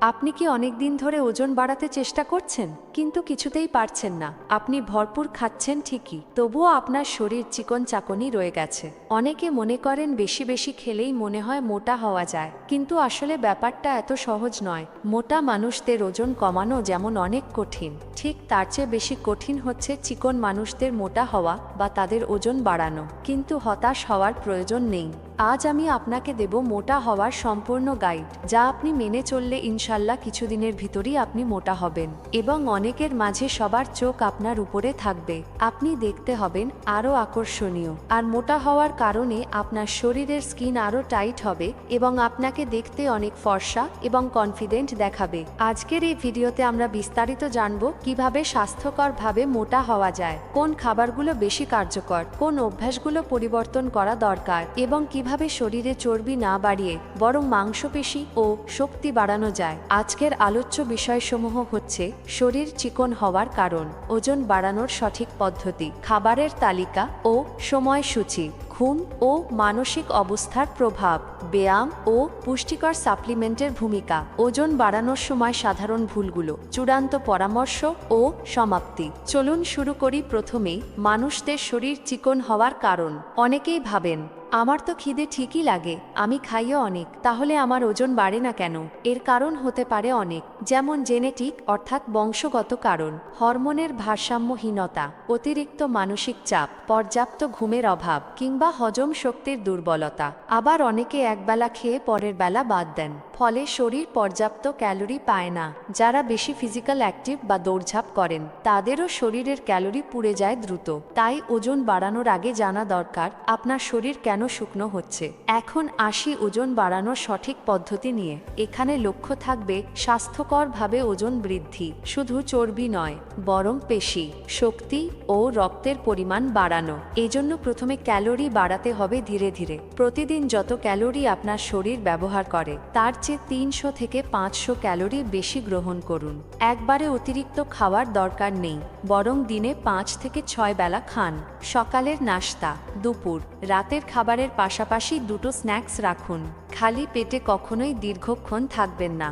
আপনি কি অনেক দিন ধরে ওজন বাড়াতে চেষ্টা করছেন? কিন্তু কিছুতেই পারছেন না। আপনি ভরপুর খাচ্ছেন ঠিকই, তবুও আপনার শরীর চিকন চাকনি রয়ে গেছে। অনেকে মনে করেন বেশি বেশি খেলেই মনে হয় মোটা হওয়া যায়। কিন্তু আসলে ব্যাপারটা এত সহজ নয়। মোটা মানুষদের ওজন কমানো যেমন অনেক কঠিন, ঠিক তার চেয়ে বেশি কঠিন হচ্ছে চিকন মানুষদের মোটা হওয়া বা তাদের ওজন বাড়ানো। কিন্তু হতাশ হওয়ার প্রয়োজন নেই। আজ আমি আপনাকে দেব মোটা হওয়ার সম্পূর্ণ গাইড, যা আপনি মেনে চললে ইনশাল্লাহ কিছুদিনের ভিতরই আপনি মোটা হবেন এবং অনেকের মাঝে সবার চোখ আপনার উপরে থাকবে। আপনি দেখতে হবেন আরও আকর্ষণীয়। আর মোটা হওয়ার কারণে আপনার শরীরের স্কিন আরও টাইট হবে এবং আপনাকে দেখতে অনেক ফর্সা এবং কনফিডেন্ট দেখাবে। আজকের এই ভিডিওতে আমরা বিস্তারিত জানব কীভাবে স্বাস্থ্যকরভাবে মোটা হওয়া যায়, কোন খাবারগুলো বেশি কার্যকর, কোন অভ্যাসগুলো পরিবর্তন করা দরকার এবং কীভাবে শরীরে চর্বি না বাড়িয়ে বরং মাংসপেশি ও শক্তি বাড়ানো যায়। আজকের আলোচ্য বিষয়সমূহ হচ্ছে শরীর চিকন হওয়ার কারণ, ওজন বাড়ানোর সঠিক পদ্ধতি, খাবারের তালিকা ও সময়সূচি, ঘুম ও মানসিক অবস্থার প্রভাব, ব্যায়াম ও পুষ্টিকর সাপ্লিমেন্টের ভূমিকা, ওজন বাড়ানোর সময় সাধারণ ভুলগুলো, চূড়ান্ত পরামর্শ ও সমাপ্তি। চলুন শুরু করি প্রথমেই, মানুষদের শরীর চিকন হওয়ার কারণ। অনেকেই ভাবেন আমার তো খিদে ঠিকই লাগে, আমি খাইও অনেক, তাহলে আমার ওজন বাড়ে না কেন? এর কারণ হতে পারে অনেক। যেমন জেনেটিক, অর্থাৎ বংশগত কারণ, হরমোনের ভারসাম্যহীনতা, অতিরিক্ত মানসিক চাপ, পর্যাপ্ত ঘুমের অভাব, কিংবা হজম শক্তির দুর্বলতা। আবার অনেকে একবেলা খেয়ে পরের বেলা বাদ দেন, ফলে শরীর পর্যাপ্ত ক্যালোরি পায় না। যারা বেশি ফিজিক্যাল অ্যাক্টিভ বা দৌড়ঝাঁপ করেন, তাদেরও শরীরের ক্যালোরি পুড়ে যায় দ্রুত। তাই ওজন বাড়ানোর আগে জানা দরকার, আপনার শরীর কেন শুকনো হচ্ছে। এখন আসি ওজন বাড়ানোর সঠিক পদ্ধতি নিয়ে। এখানে লক্ষ্য থাকবে স্বাস্থ্যকরভাবে ওজন বৃদ্ধি, শুধু চর্বি নয়, বরং পেশি, শক্তি ও রক্তের পরিমাণ বাড়ানো। এজন্য প্রথমে ক্যালোরি বাড়াতে হবে ধীরে ধীরে। প্রতিদিন যত ক্যালোরি আপনার শরীর ব্যবহার করে, তার চেয়ে তিনশো থেকে পাঁচশো ক্যালোরি বেশি গ্রহণ করুন। একবারে অতিরিক্ত খাওয়ার দরকার নেই, বরং দিনে পাঁচ থেকে ছয় বেলা খান। সকালের নাস্তা, দুপুর, রাতের খাবারের পাশাপাশি দুটো স্ন্যাক্স রাখুন। খালি পেটে কখনোই দীর্ঘক্ষণ থাকবেন না।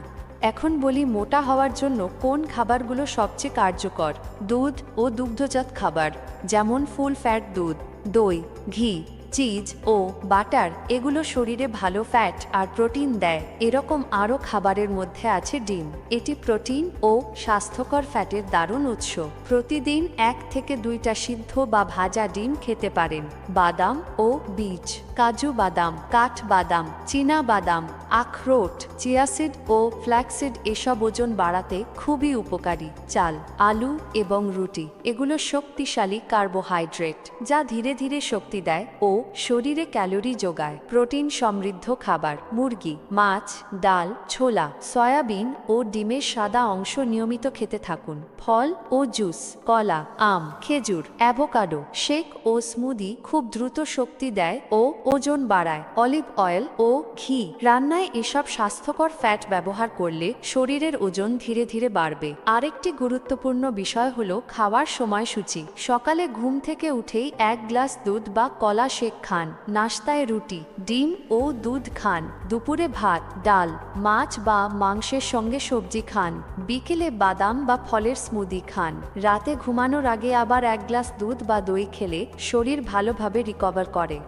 এখন বলি মোটা হওয়ার জন্য কোন খাবারগুলো সবচেয়ে কার্যকর? দুধ ও দুগ্ধজাত খাবার, যেমন ফুল ফ্যাট দুধ, দই, ঘি, চিজ ও বাটার, এগুলো শরীরে ভালো ফ্যাট আর প্রোটিন দেয়। এরকম আরও খাবারের মধ্যে আছে ডিম। এটি প্রোটিন ও স্বাস্থ্যকর ফ্যাটের দারুণ উৎস। প্রতিদিন এক থেকে দুইটা সিদ্ধ বা ভাজা ডিম খেতে পারেন। বাদাম ও বীজ। কাজু বাদাম, কাঠ বাদাম, চীনা বাদাম, আখরোট, চিয়াসিড ও ফ্ল্যাক্সিড এসব ওজন বাড়াতে খুবই উপকারী। চাল, আলু এবং রুটি, এগুলো শক্তিশালী কার্বোহাইড্রেট, যা ধীরে ধীরে শক্তি দেয় ও শরীরে ক্যালোরি যোগায়। প্রোটিন সমৃদ্ধ খাবার, মুরগি, মাছ, ডাল, ছোলা, সয়াবিন ও ডিমের সাদা অংশ নিয়মিত খেতে থাকুন। ফল ও জুস, কলা, আম, খেজুর, অ্যাভোকাডো, শেক ও স্মুদি খুব দ্রুত শক্তি দেয় ও ওজন বাড়ায়, অলিভ অয়েল ও ঘি। রান্নায় এসব স্বাস্থ্যকর ফ্যাট ব্যবহার করলে শরীরের ওজন ধীরে ধীরে বাড়বে। আরেকটি গুরুত্বপূর্ণ বিষয় হল খাওয়ার সময়সূচি। সকালে ঘুম থেকে উঠেই এক গ্লাস দুধ বা কলা শেক খান, নাস্তায় রুটি, ডিম ও দুধ খান, দুপুরে ভাত, ডাল, মাছ বা মাংসের সঙ্গে সবজি খান, বিকেলে বাদাম বা ফলের স্মুদি খান। রাতে ঘুমানোর আগে আবার এক গ্লাস দুধ বা দই খেলে শরীর ভালোভাবে রিকভার করে।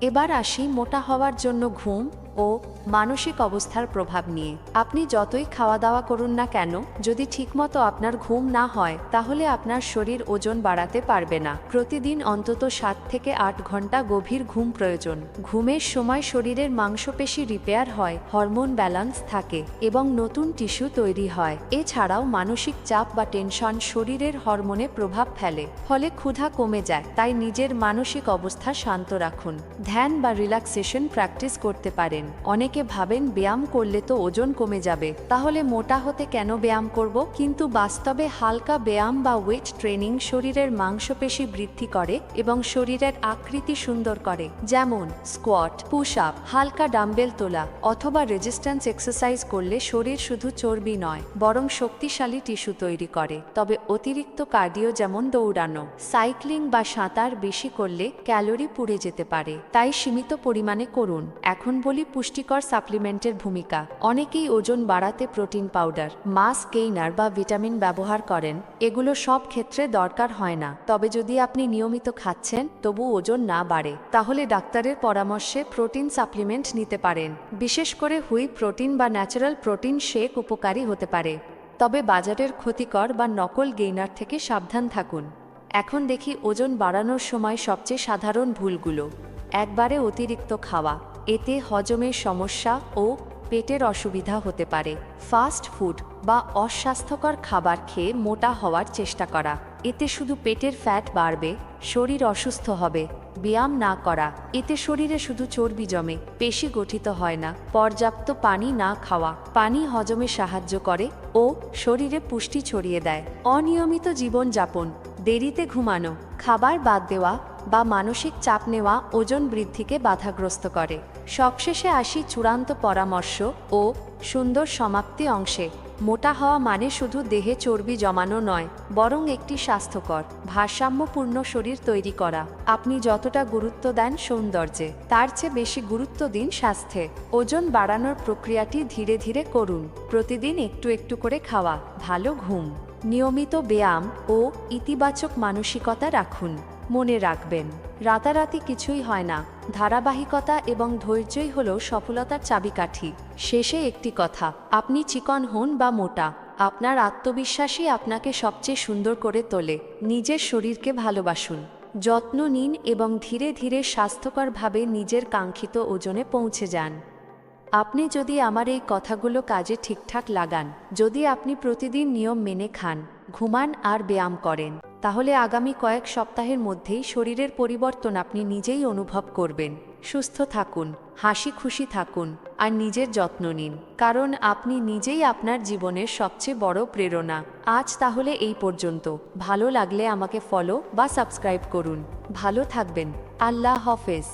এবার আসি মোটা হওয়ার জন্য ঘুম ও মানসিক অবস্থার প্রভাব নিয়ে। আপনি যতই খাওয়া দাওয়া করুন না কেন, যদি ঠিকমতো আপনার ঘুম না হয়, তাহলে আপনার শরীর ওজন বাড়াতে পারবে না। প্রতিদিন অন্তত সাত থেকে আট ঘণ্টা গভীর ঘুম প্রয়োজন। ঘুমের সময় শরীরের মাংসপেশি রিপেয়ার হয়, হরমোন ব্যালান্স থাকে এবং নতুন টিস্যু তৈরি হয়। এছাড়াও মানসিক চাপ বা টেনশন শরীরের হরমোনে প্রভাব ফেলে, ফলে ক্ষুধা কমে যায়, তাই নিজের মানসিক অবস্থা শান্ত রাখুন। ধ্যান বা রিল্যাক্সেশন প্র্যাকটিস করতে পারেন। অনেকে ভাবেন ব্যায়াম করলে তো ওজন কমে যাবে, তাহলে মোটা হতে কেন ব্যায়াম করব? কিন্তু বাস্তবে হালকা ব্যায়াম বা ওয়েট ট্রেনিং শরীরের মাংসপেশি বৃদ্ধি করে এবং শরীরের আকৃতি সুন্দর করে, যেমন স্কোয়াট পুশ আপ হালকা ডাম্বেল তোলা, অথবা রেজিস্ট্যান্স এক্সারসাইজ করলে শরীর শুধু চর্বি নয়, বরং শক্তিশালী টিস্যু তৈরি করে, তবে অতিরিক্ত কার্ডিও যেমন দৌড়ানো সাইক্লিং বা সাঁতার বেশি করলে ক্যালোরি পুড়ে যেতে পারে, তাই সীমিত পরিমাণে করুন। এখন বলি পুষ্টিকর সাপ্লিমেন্টের ভূমিকা। অনেকেই ওজন বাড়াতে প্রোটিন পাউডার মাস গেইনার বা ভিটামিন ব্যবহার করেন। এগুলো সব ক্ষেত্রে দরকার হয় না। তবে যদি আপনি নিয়মিত খাচ্ছেন, তবু ওজন না বাড়ে, তাহলে ডাক্তারের পরামর্শে প্রোটিন সাপ্লিমেন্ট নিতে পারেন। বিশেষ করে হুই প্রোটিন বা ন্যাচারাল প্রোটিন শেক উপকারী হতে পারে। তবে বাজারের ক্ষতিকর বা নকল গেইনার থেকে সাবধান থাকুন। এখন দেখি ওজন বাড়ানোর সময় সবচেয়ে সাধারণ ভুলগুলো। একবারে অতিরিক্ত খাওয়া। এতে হজমের সমস্যা ও পেটের অসুবিধা হতে পারে। ফাস্ট ফুড বা অস্বাস্থ্যকর খাবার খেয়ে মোটা হওয়ার চেষ্টা করা। এতে শুধু পেটের ফ্যাট বাড়বে, শরীর অসুস্থ হবে, ব্যায়াম না করা। এতে শরীরে শুধু চর্বি জমে, পেশি গঠিত হয় না, পর্যাপ্ত পানি না খাওয়া। পানি হজমে সাহায্য করে ও শরীরে পুষ্টি ছড়িয়ে দেয়। অনিয়মিত জীবনযাপন, দেরিতে ঘুমানো, খাবার বাদ দেওয়া বা মানসিক চাপ নেওয়া ওজন বৃদ্ধিকে বাধাগ্রস্ত করে। সবশেষে আসি চূড়ান্ত পরামর্শ ও সুন্দর সমাপ্তি অংশে। মোটা হওয়া মানে শুধু দেহে চর্বি জমানো নয়, বরং একটি স্বাস্থ্যকর, ভারসাম্যপূর্ণ শরীর তৈরি করা। আপনি যতটা গুরুত্ব দেন সৌন্দর্যে, তার চেয়ে বেশি গুরুত্ব দিন স্বাস্থ্যে। ওজন বাড়ানোর প্রক্রিয়াটি ধীরে ধীরে করুন। প্রতিদিন একটু একটু করে খাওয়া। ভালো ঘুম। নিয়মিত ব্যায়াম ও ইতিবাচক মানসিকতা রাখুন। মনে রাখবেন, রাতারাতি কিছুই হয় না। ধারাবাহিকতা এবং ধৈর্যই হল সফলতার চাবিকাঠি। শেষে একটি কথা, আপনি চিকন হন বা মোটা, আপনার আত্মবিশ্বাসই আপনাকে সবচেয়ে সুন্দর করে তোলে। নিজের শরীরকে ভালোবাসুন। যত্ন নিন এবং ধীরে ধীরে স্বাস্থ্যকরভাবে নিজের কাঙ্ক্ষিত ওজনে পৌঁছে যান। আপনি যদি আমার এই কথাগুলো কাজে ঠিকঠাক লাগান, যদি আপনি প্রতিদিন নিয়ম মেনে খান, ঘুমান আর ব্যায়াম করেন, তাহলে আগামী কয়েক সপ্তাহের মধ্যেই শরীরের পরিবর্তন আপনি নিজেই অনুভব করবেন। সুস্থ থাকুন, হাসি খুশি থাকুন, আর নিজের যত্ন নিন, কারণ আপনি নিজেই আপনার জীবনের সবচেয়ে বড় প্রেরণা। আজ তাহলে এই পর্যন্ত। ভালো লাগলে আমাকে ফলো বা সাবস্ক্রাইব করুন। ভালো থাকবেন। আল্লাহ হাফেজ।